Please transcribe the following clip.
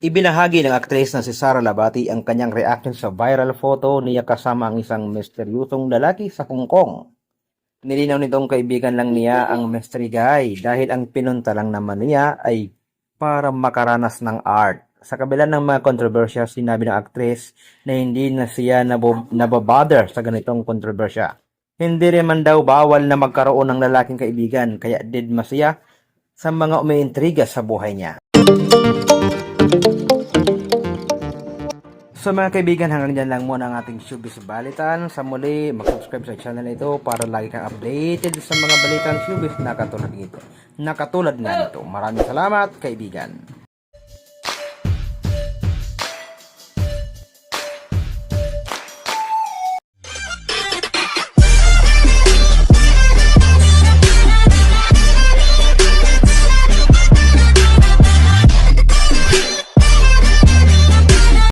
Ibinahagi ng aktres na si Sara Labati ang kanyang reaction sa viral photo niya kasama ang isang misteryosong lalaki sa Hong Kong. Nilinaw nitong kaibigan lang niya ang mystery guy dahil ang pinunta lang naman niya ay para makaranas ng art. Sa kabila ng mga kontrobersya, sinabi ng aktres na hindi na siya nabo- nababother sa ganitong kontrobersya. Hindi rin man daw bawal na magkaroon ng lalaking kaibigan kaya didma siya sa mga umiintriga sa buhay niya. So mga kaibigan, hanggang dyan lang muna ang ating showbiz balitan. Sa muli, mag-subscribe sa channel ito para lagi kang updated sa mga balitang showbiz na katulad nito. Na katulad nito. Maraming salamat, kaibigan.